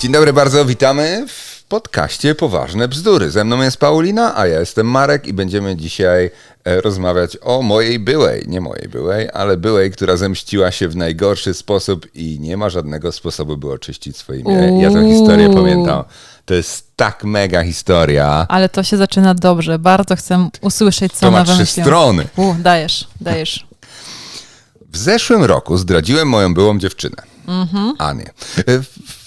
Dzień dobry bardzo, witamy w podcaście Poważne Bzdury. Ze mną jest Paulina, a ja jestem Marek i będziemy dzisiaj e, rozmawiać o mojej byłej, nie mojej byłej, ale byłej, która zemściła się w najgorszy sposób i nie ma żadnego sposobu, by oczyścić swoje imię. Ja tę historię pamiętam. To jest tak mega historia. Ale to się zaczyna dobrze. Bardzo chcę usłyszeć, co To ma trzy strony. U, dajesz, dajesz. W zeszłym roku zdradziłem moją byłą dziewczynę. Mhm. Anię.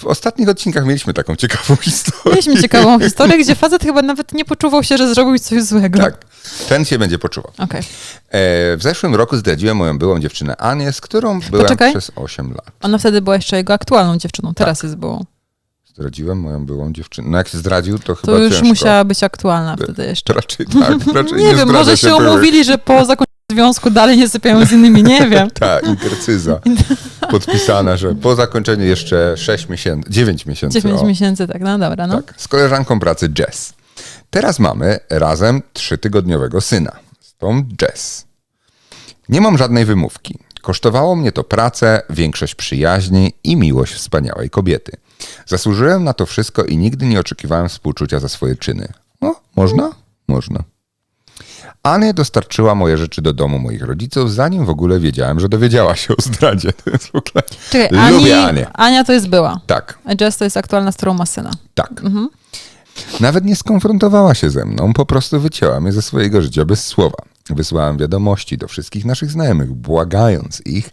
W, ostatnich odcinkach mieliśmy taką ciekawą historię. Mieliśmy ciekawą historię, gdzie facet chyba nawet nie poczuwał się, że zrobił coś złego. Tak. Ten się będzie poczuwał. Okej. E, w zeszłym roku zdradziłem moją byłą dziewczynę Anię, z którą byłem Poczekaj. przez 8 lat. Ona wtedy była jeszcze jego aktualną dziewczyną, teraz Tak. jest byłą. Zdradziłem moją byłą dziewczynę. No jak się zdradził, to chyba To już ciężko. musiała być aktualna wtedy jeszcze. Raczej tak, raczej nie, Nie wiem, może się byłych. umówili, że po zakończeniu związku dalej nie sypiają z innymi, nie wiem. Tak, intercyza. Podpisana, że po zakończeniu jeszcze 6 miesięcy, 9 miesięcy. 9 o. miesięcy, tak, no dobra, no. Tak, z koleżanką pracy Jess. Teraz mamy razem trzytygodniowego syna. Z tą Jess. Nie mam żadnej wymówki. Kosztowało mnie to pracę, większość przyjaźni i miłość wspaniałej kobiety. Zasłużyłem na to wszystko i nigdy nie oczekiwałem współczucia za swoje czyny. No, można? Można. Ania dostarczyła moje rzeczy do domu moich rodziców, zanim w ogóle wiedziałem, że dowiedziała się o zdradzie. To jest w ogóle... Czekaj, Lubię Ani, Anię. Ania to jest była. Tak. A Jess to jest aktualna, z którą ma syna. Tak. Nawet nie skonfrontowała się ze mną, po prostu wycięła mnie ze swojego życia bez słowa. Wysłałem wiadomości do wszystkich naszych znajomych, błagając ich,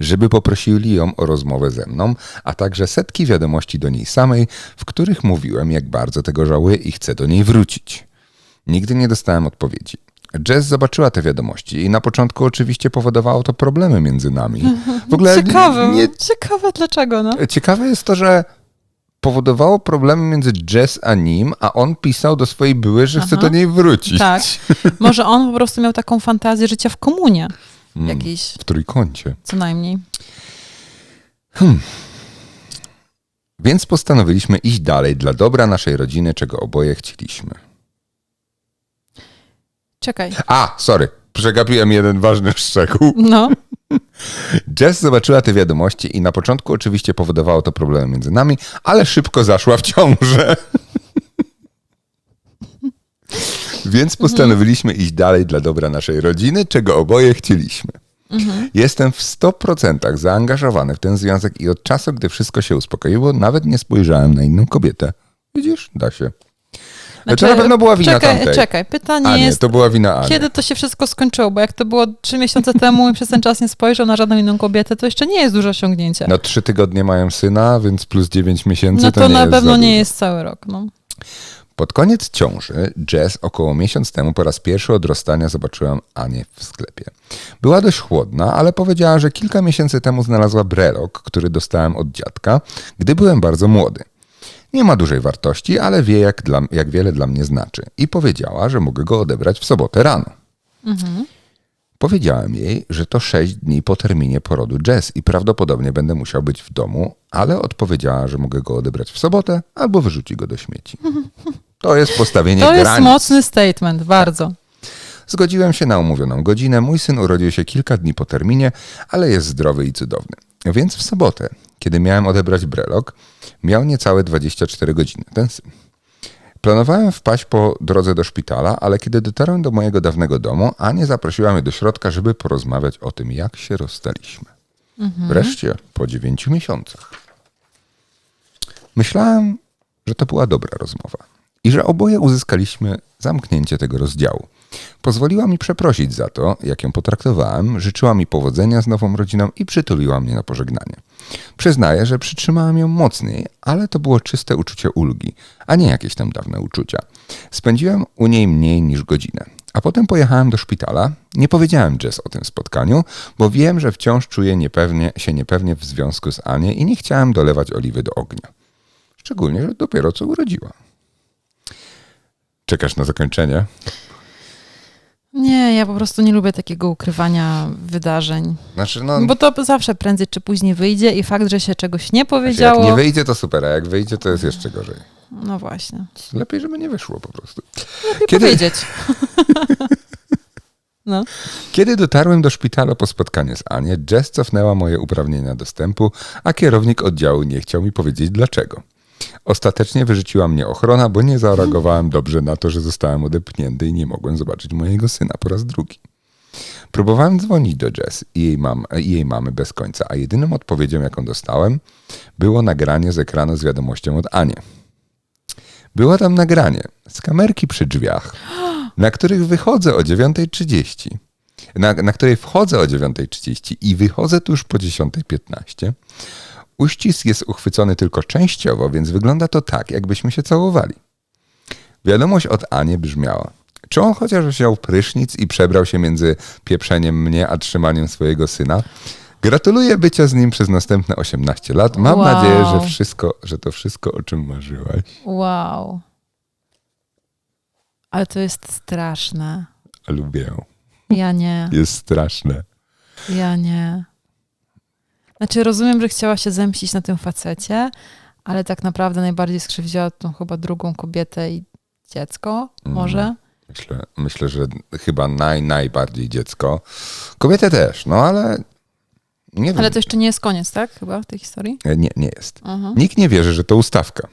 żeby poprosili ją o rozmowę ze mną, a także setki wiadomości do niej samej, w których mówiłem, jak bardzo tego żałuję i chcę do niej wrócić. Nigdy nie dostałem odpowiedzi. Jess zobaczyła te wiadomości i na początku oczywiście powodowało to problemy między nami. W ogóle Ciekawe, nie, ciekawe dlaczego, no. Ciekawe jest to, że powodowało problemy między Jess a nim, a on pisał do swojej byłej, że chce Aha. do niej wrócić. Tak. Może on po prostu miał taką fantazję życia w komunie. Jakiś, W trójkącie. co najmniej. Więc postanowiliśmy iść dalej dla dobra naszej rodziny, czego oboje chcieliśmy. Czekaj. A, sorry, przegapiłem jeden ważny szczegół. No, Jess zobaczyła te wiadomości i na początku oczywiście powodowało to problemy między nami, ale szybko zaszła w ciążę. Więc postanowiliśmy iść dalej dla dobra naszej rodziny, czego oboje chcieliśmy. Jestem w 100% zaangażowany w ten związek i od czasu, gdy wszystko się uspokoiło, nawet nie spojrzałem na inną kobietę. Widzisz, da się. To na pewno była wina Znaczy, czekaj, tamtej. Czekaj, pytanie A nie, jest, to była wina Ani. kiedy to się wszystko skończyło? Bo jak to było trzy miesiące temu i przez ten czas nie spojrzał na żadną inną kobietę, to jeszcze nie jest duże osiągnięcie. No trzy tygodnie mają syna, więc plus 9 miesięcy No to, to na pewno nie jest cały rok, no. Pod koniec ciąży, Jess około miesiąc temu po raz pierwszy od rozstania zobaczyłam Anię w sklepie. Była dość chłodna, ale powiedziała, że kilka miesięcy temu znalazła brelok, który dostałem od dziadka, gdy byłem bardzo młody. Nie ma dużej wartości, ale wie jak, dla, jak wiele dla mnie znaczy. I powiedziała, że mogę go odebrać w sobotę rano. Powiedziałem jej, że to sześć dni po terminie porodu Jess i prawdopodobnie będę musiał być w domu, ale odpowiedziała, że mogę go odebrać w sobotę albo wyrzuci go do śmieci. To jest postawienie To jest granic. mocny statement, bardzo. Zgodziłem się na umówioną godzinę. Mój syn urodził się kilka dni po terminie, ale jest zdrowy i cudowny. Więc w sobotę, kiedy miałem odebrać brelok, miał niecałe 24 godziny. Ten syn. Planowałem wpaść po drodze do szpitala, ale kiedy dotarłem do mojego dawnego domu, Ania zaprosiła mnie do środka, żeby porozmawiać o tym, jak się rozstaliśmy. Wreszcie po dziewięciu miesiącach. Myślałem, że to była dobra rozmowa i że oboje uzyskaliśmy zamknięcie tego rozdziału. Pozwoliła mi przeprosić za to, jak ją potraktowałem, życzyła mi powodzenia z nową rodziną i przytuliła mnie na pożegnanie. Przyznaję, że przytrzymałem ją mocniej, ale to było czyste uczucie ulgi, a nie jakieś tam dawne uczucia. Spędziłem u niej mniej niż godzinę. A potem pojechałem do szpitala. Nie powiedziałem Jess o tym spotkaniu, bo wiem, że wciąż czuję niepewnie, się niepewnie w związku z Anią i nie chciałem dolewać oliwy do ognia. Szczególnie, że dopiero co urodziła. Czekasz na zakończenie? Nie, ja po prostu nie lubię takiego ukrywania wydarzeń. Znaczy, no, Bo to zawsze prędzej czy później wyjdzie i fakt, że się czegoś nie jak powiedziało. nie wyjdzie, to super, a jak wyjdzie, to jest jeszcze gorzej. No właśnie. Lepiej, żeby nie wyszło po prostu. Lepiej Kiedy- powiedzieć. no. Kiedy dotarłem do szpitala po spotkaniu z Anią, Jess cofnęła moje uprawnienia dostępu, a kierownik oddziału nie chciał mi powiedzieć dlaczego. Ostatecznie wyrzuciła mnie ochrona, bo nie zareagowałem dobrze na to, że zostałem odepchnięty i nie mogłem zobaczyć mojego syna po raz drugi. Próbowałem dzwonić do Jess i jej, mam, i jej mamy bez końca, a jedyną odpowiedzią, jaką dostałem, było nagranie z ekranu z wiadomością od Ani. Było tam nagranie z kamerki przy drzwiach, na których wychodzę o 9.30, na, na której wchodzę o 9.30 i wychodzę tuż po 10.15. Uścisk jest uchwycony tylko częściowo, więc wygląda to tak, jakbyśmy się całowali. Wiadomość od Ani brzmiała. Czy on chociaż wziął prysznic i przebrał się między pieprzeniem mnie a trzymaniem swojego syna? Gratuluję bycia z nim przez następne 18 lat. Mam Wow. nadzieję, że, wszystko, że to wszystko, o czym marzyłaś. Wow. Ale to jest straszne. Lubię. Ja nie, Jest straszne. ja nie. Znaczy rozumiem, że chciała się zemścić na tym facecie, ale tak naprawdę najbardziej skrzywdziła tą chyba drugą kobietę i dziecko, Mm. może? Myślę, myślę że chyba naj, najbardziej dziecko. Kobietę też, no ale nie wiem. Ale to jeszcze nie jest koniec, tak? Chyba w tej historii? Nie, nie jest. Mhm. Nikt nie wierzy, że to ustawka.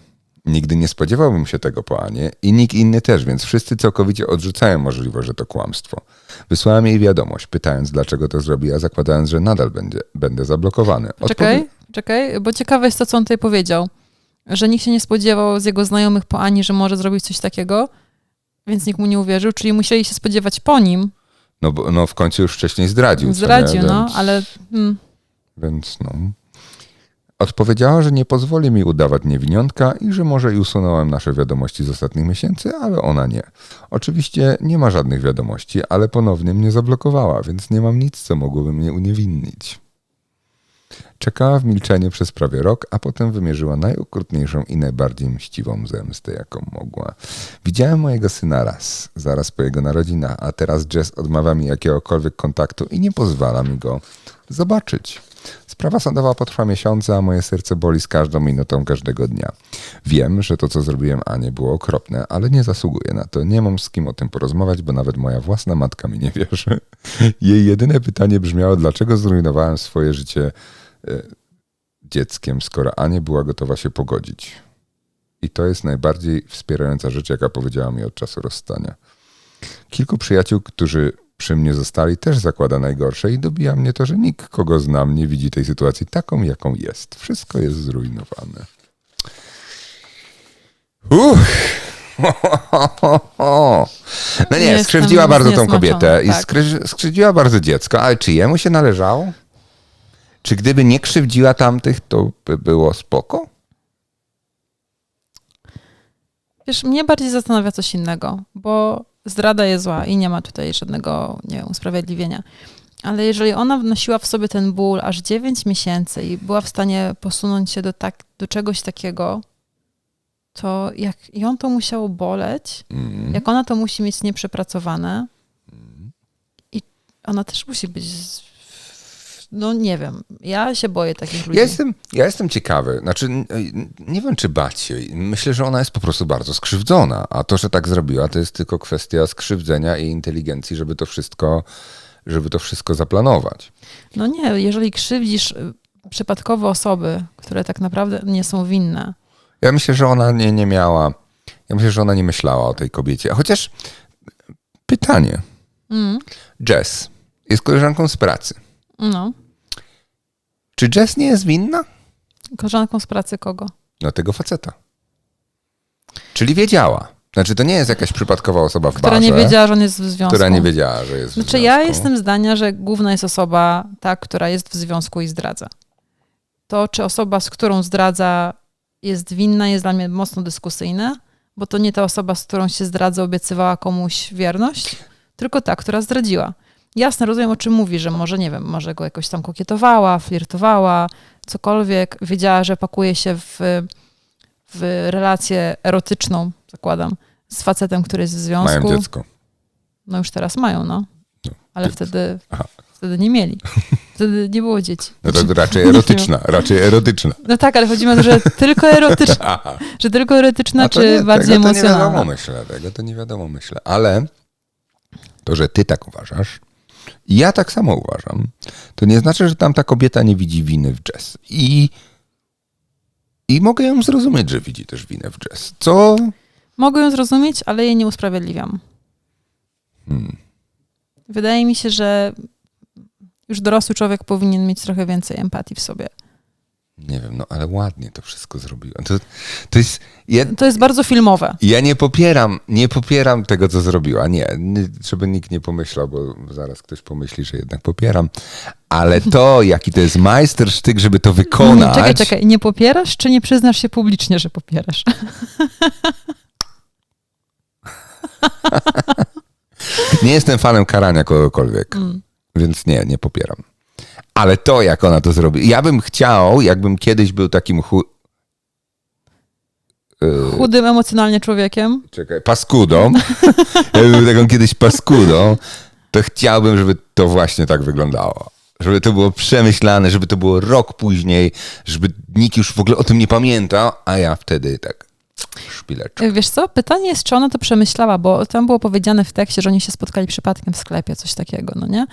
Nigdy nie spodziewałbym się tego po Anie i nikt inny też, więc wszyscy całkowicie odrzucają możliwość, że to kłamstwo. Wysłałem jej wiadomość, pytając, dlaczego to zrobiła, zakładając, że nadal będzie, będę zablokowany. Odpowie- Czekaj, czekaj, bo ciekawe jest to, co on tutaj powiedział. Że nikt się nie spodziewał z jego znajomych po Ani, że może zrobić coś takiego, więc nikt mu nie uwierzył, czyli musieli się spodziewać po nim. No, bo, no w końcu już wcześniej zdradził. Zdradził, nie? no, Więc- ale mm, Więc no. Odpowiedziała, że nie pozwoli mi udawać niewiniątka i że może i usunąłem nasze wiadomości z ostatnich miesięcy, ale ona nie. Oczywiście nie ma żadnych wiadomości, ale ponownie mnie zablokowała, więc nie mam nic, co mogłoby mnie uniewinnić. Czekała w milczeniu przez prawie rok, a potem wymierzyła najokrutniejszą i najbardziej mściwą zemstę, jaką mogła. Widziałem mojego syna raz, zaraz po jego narodzinach, a teraz Jess odmawia mi jakiegokolwiek kontaktu i nie pozwala mi go zobaczyć. Sprawa sądowa potrwa miesiące, a moje serce boli z każdą minutą każdego dnia. Wiem, że to, co zrobiłem Anie, było okropne, ale nie zasługuję na to. Nie mam z kim o tym porozmawiać, bo nawet moja własna matka mi nie wierzy. Jej jedyne pytanie brzmiało, dlaczego zrujnowałem swoje życie e, dzieckiem, skoro Ania była gotowa się pogodzić. I to jest najbardziej wspierająca rzecz, jaka powiedziała mi od czasu rozstania. Kilku przyjaciół, którzy przy mnie zostali, też zakłada najgorsze i dobija mnie to, że nikt, kogo znam, nie widzi tej sytuacji taką, jaką jest. Wszystko jest zrujnowane. Uff. No nie, Jestem skrzywdziła bardzo tą kobietę i tak. skrzy- skrzywdziła bardzo dziecko, ale czy jemu się należało? Czy gdyby nie krzywdziła tamtych, to by było spoko? wiesz, mnie bardziej zastanawia coś innego, bo zdrada jest zła i nie ma tutaj żadnego, nie wiem, usprawiedliwienia. Ale jeżeli ona wnosiła w sobie ten ból aż 9 miesięcy i była w stanie posunąć się do, tak, do czegoś takiego, to jak ją to musiało boleć, Mm. jak ona to musi mieć nieprzepracowane i ona też musi być, no nie wiem, ja się boję takich ludzi. Ja jestem, ja jestem ciekawy. Znaczy, n- nie wiem, czy bać się. Myślę, że ona jest po prostu bardzo skrzywdzona. A to, że tak zrobiła, to jest tylko kwestia skrzywdzenia i inteligencji, żeby to wszystko, żeby to wszystko zaplanować. No nie, jeżeli krzywdzisz y, przypadkowe osoby, które tak naprawdę nie są winne, Ja myślę, że ona nie, nie miała. Ja myślę, że ona nie myślała o tej kobiecie. Chociaż pytanie. mm, Jess jest koleżanką z pracy. no, Czy Jess nie jest winna? koleżanką z pracy kogo? No tego faceta. Czyli wiedziała. Znaczy, to nie jest jakaś przypadkowa osoba w Która barze, nie wiedziała, że on jest w związku. która nie wiedziała, że jest w Znaczy ja związku. jestem zdania, że główna jest osoba ta, która jest w związku i zdradza. To, czy osoba, z którą zdradza jest winna, jest dla mnie mocno dyskusyjne, bo to nie ta osoba, z którą się zdradza, obiecywała komuś wierność, tylko ta, która zdradziła. Jasne, rozumiem, o czym mówi, że może, nie wiem, może go jakoś tam kokietowała, flirtowała, cokolwiek. Wiedziała, że pakuje się w, w relację erotyczną, zakładam, z facetem, który jest w związku. Mają dziecko. No już teraz mają, no. No, Ale wtedy, Aha. wtedy nie mieli. Wtedy nie było dzieci. No to raczej erotyczna, raczej erotyczna. No tak, ale chodzi mi o to, że tylko erotyczna, że tylko erotyczna, czy nie, bardziej tego to nie wiadomo, emocjonalna. myślę. Tego to nie wiadomo, myślę. Ale to, że ty tak uważasz ja tak samo uważam, to nie znaczy, że tamta kobieta nie widzi winy w Jess. I, I mogę ją zrozumieć, że widzi też winę w jazz. Co? Mogę ją zrozumieć, ale jej nie usprawiedliwiam. Hmm. Wydaje mi się, że już dorosły człowiek powinien mieć trochę więcej empatii w sobie. Nie wiem, no ale ładnie to wszystko zrobiła. To, to jest... Ja, To jest bardzo filmowe. ja nie popieram, nie popieram tego, co zrobiła. Nie, nie, żeby nikt nie pomyślał, bo zaraz ktoś pomyśli, że jednak popieram. Ale to, jaki to jest majstersztyk, żeby to wykonać... Nie, czekaj, czekaj. Nie popierasz, czy nie przyznasz się publicznie, że popierasz? Nie jestem fanem karania kogokolwiek, Mm. więc nie, nie popieram. Ale to, jak ona to zrobi. Ja bym chciał, jakbym kiedyś był takim chu... Yy, Chudym emocjonalnie człowiekiem. czekaj, paskudą. Jakbym był taką kiedyś paskudą, to chciałbym, żeby to właśnie tak wyglądało. Żeby to było przemyślane, żeby to było rok później, żeby nikt już w ogóle o tym nie pamiętał, a ja wtedy tak szpileczkę. Wiesz co? Pytanie jest, czy ona to przemyślała, bo tam było powiedziane w tekście, że oni się spotkali przypadkiem w sklepie, coś takiego, no nie?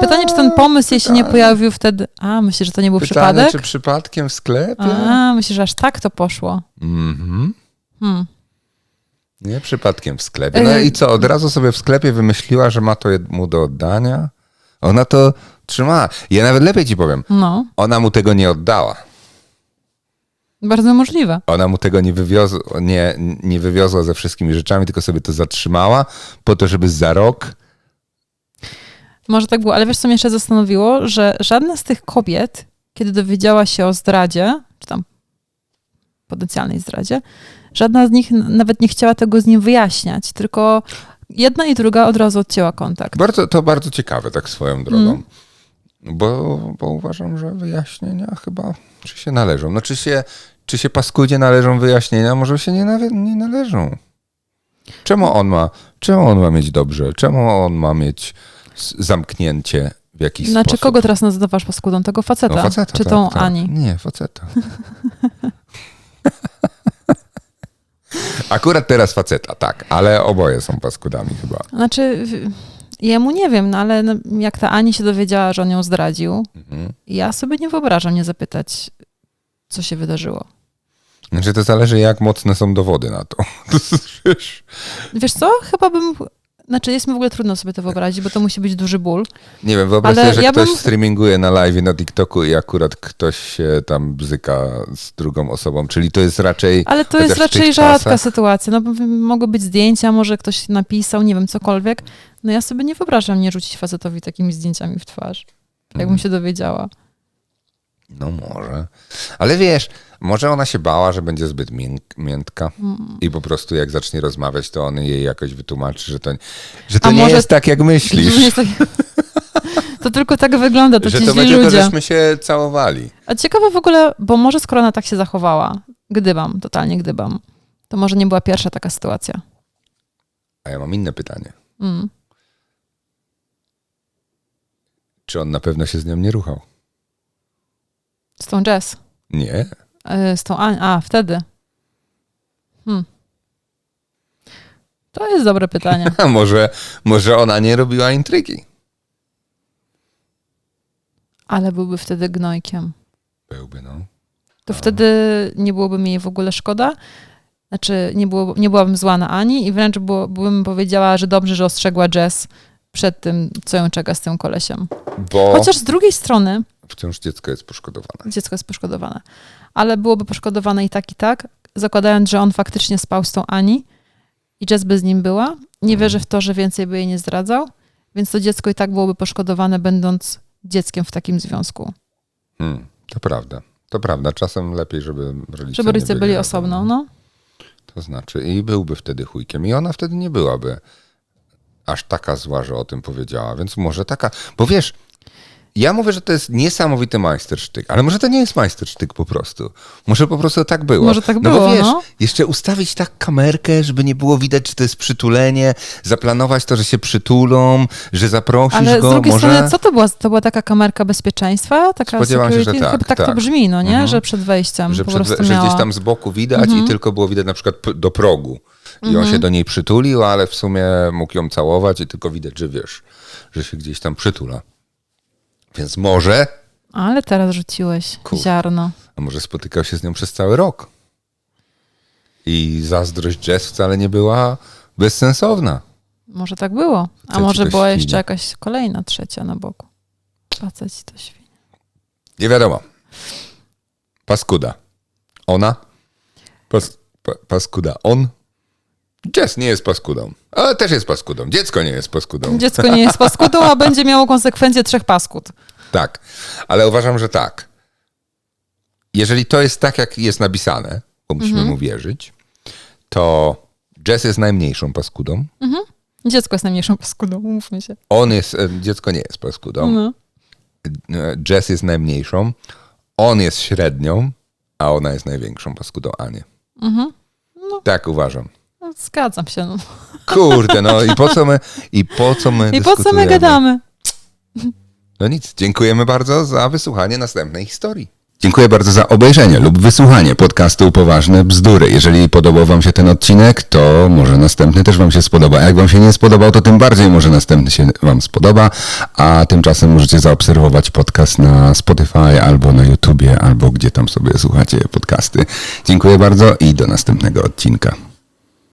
Pytanie, czy ten pomysł jej się nie pojawił wtedy... A, myślisz, że to nie był Pytanie, przypadek? czy przypadkiem w sklepie? A, myślisz, że aż tak to poszło? Mhm. Hmm. Nie przypadkiem w sklepie. No i co, od razu sobie w sklepie wymyśliła, że ma to mu do oddania? Ona to trzymała. Ja nawet lepiej ci powiem, No, ona mu tego nie oddała. Bardzo możliwe. Ona mu tego nie wywiozła, nie, nie wywiozła ze wszystkimi rzeczami, tylko sobie to zatrzymała po to, żeby za rok... Może tak było, ale wiesz, co mnie jeszcze zastanowiło, że żadna z tych kobiet, kiedy dowiedziała się o zdradzie, czy tam potencjalnej zdradzie, żadna z nich nawet nie chciała tego z nim wyjaśniać, tylko jedna i druga od razu odcięła kontakt. Bardzo, to bardzo ciekawe, tak swoją drogą. Mm. Bo, bo uważam, że wyjaśnienia chyba czy się należą. No czy się, czy się paskudzie należą wyjaśnienia? Może się nie, nie należą. Czemu on ma, czemu on ma mieć dobrze? Czemu on ma mieć zamknięcie w jakiś Znaczy, sposób? kogo teraz nazywasz paskudą? Tego faceta? No, faceta, czy tak, tą tak. Ani? Nie, faceta. Akurat teraz faceta, tak, ale oboje są paskudami chyba. Znaczy, jemu nie wiem, no ale no, jak ta Ani się dowiedziała, że on ją zdradził, Mhm. ja sobie nie wyobrażam nie zapytać, co się wydarzyło. Znaczy to zależy jak mocne są dowody na to. Wiesz, Wiesz co? Chyba bym. Znaczy, jest mi w ogóle trudno sobie to wyobrazić, bo to musi być duży ból. Nie wiem, wyobraź sobie, że ja ktoś bym- streaminguje na live na TikToku i akurat ktoś się tam bzyka z drugą osobą, czyli to jest raczej... Ale to jest raczej rzadka czasach- sytuacja. No, mogły być zdjęcia, może ktoś napisał, nie wiem, cokolwiek. No ja sobie nie wyobrażam nie rzucić facetowi takimi zdjęciami w twarz. Jakbym Mhm. się dowiedziała. No może. Ale wiesz, może ona się bała, że będzie zbyt miętka Mm. i po prostu jak zacznie rozmawiać, to on jej jakoś wytłumaczy, że to, że to A nie może- jest tak, jak myślisz. To, to tylko tak wygląda, to że ci to będzie to, ludzie. żeśmy się całowali. A ciekawe w ogóle, bo może skoro ona tak się zachowała, gdybam, totalnie gdybam, to może nie była pierwsza taka sytuacja. A ja mam inne pytanie. Mm. Czy on na pewno się z nią nie ruchał? Z tą Jess. Nie. E, Z tą Anią. A, wtedy. Hmm. To jest dobre pytanie. Może, może ona nie robiła intrygi? Ale byłby wtedy gnojkiem. Byłby, no. To wtedy nie byłoby mi jej w ogóle szkoda. Znaczy, nie, było, nie byłabym zła na Ani i wręcz było, bym powiedziała, że dobrze, że ostrzegła Jess przed tym, co ją czeka z tym kolesiem. Bo Chociaż z drugiej strony wciąż dziecko jest poszkodowane. dziecko jest poszkodowane. Ale byłoby poszkodowane i tak, i tak, zakładając, że on faktycznie spał z tą Ani i Jess by z nim była. Nie wierzę w to, że więcej by jej nie zdradzał, więc to dziecko i tak byłoby poszkodowane, będąc dzieckiem w takim związku. Hmm, to prawda. To prawda. Czasem lepiej, żeby rodzice Żeby rodzice byli razem. osobno, no. To znaczy, i byłby wtedy chujkiem. I ona wtedy nie byłaby aż taka zła, że o tym powiedziała. Więc może taka. Bo wiesz, ja mówię, że to jest niesamowity majstersztyk, ale może to nie jest majstersztyk po prostu. Może po prostu tak było. Może tak no było, bo wiesz, no. jeszcze ustawić tak kamerkę, żeby nie było widać, czy to jest przytulenie, zaplanować to, że się przytulą, że zaprosisz Ale go. z drugiej może... strony, co to była? To była taka kamerka bezpieczeństwa? Taka Spodziewam się, że security? tak, Chyba tak, to tak. brzmi, no nie? Mhm. Że przed wejściem że, po przed, że miała... gdzieś tam z boku widać i tylko było widać na przykład do progu. I on Mhm. się do niej przytulił, ale w sumie mógł ją całować i tylko widać, że wiesz, że się gdzieś tam przytula. Więc może, Ale teraz rzuciłeś Kur- ziarno. A może spotykał się z nią przez cały rok. I zazdrość Jess wcale nie była bezsensowna. Może tak było. A może była jeszcze jakaś kolejna, trzecia na boku. Faceci to świnie. Nie wiadomo. Paskuda. Ona? Pas, pa, paskuda. On? Jess nie jest paskudą. Ale też jest paskudą. Dziecko nie jest paskudą. Dziecko nie jest paskudą, a będzie miało konsekwencje trzech paskud. Tak. Ale uważam, że tak. Jeżeli to jest tak, jak jest napisane, bo musimy mu wierzyć, to Jess jest najmniejszą paskudą. Dziecko jest najmniejszą paskudą, umówmy się. On jest, dziecko nie jest paskudą. No. E, Jess jest najmniejszą. On jest średnią, a ona jest największą paskudą, a nie. Tak uważam. No, zgadzam się. No. Kurde, no i po co my, i po co my I po co my gadamy? No nic, dziękujemy bardzo za wysłuchanie następnej historii. Dziękuję bardzo za obejrzenie lub wysłuchanie podcastu Poważne Bzdury. Jeżeli podobał Wam się ten odcinek, to może następny też Wam się spodoba. A jak Wam się nie spodobał, to tym bardziej może następny się Wam spodoba. A tymczasem możecie zaobserwować podcast na Spotify albo na YouTubie, albo gdzie tam sobie słuchacie podcasty. Dziękuję bardzo i do następnego odcinka.